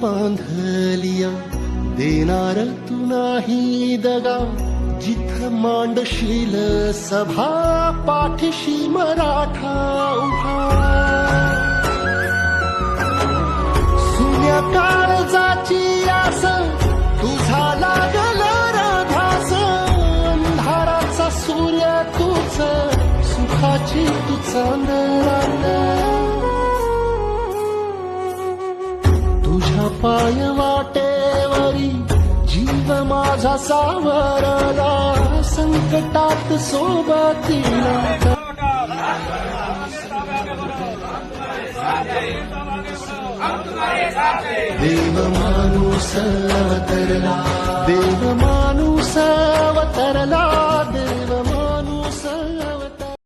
बांधलिया देणार तू नाही दगा जिथ मांडशील सभा पाठीशी मराठा उभा. सुन्या काळजाची आस तुझा लागल राधास अंधाराचा सूर्य तुझ सुखाची तुचा नरा तुझ्या पाय वाटेवरी जीव माझा सावरला संकटात सोबतीला. देव माणूस तरला देव